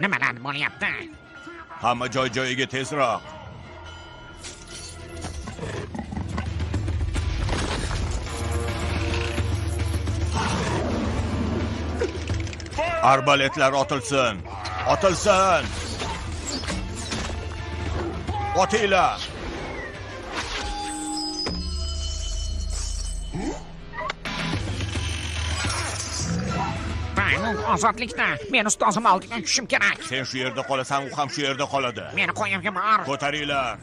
nimalar bo'lyapti Hamma joy joyiga tezroq. Arbaletlar otilsin. Otilsin. Otinglar. Maymun ozodlikda men ustozim oldiga tushishim kerak Sen shu yerda qolasan, u ham shu yerda qoladi. meni qo'yib yubor Ko'taringlar.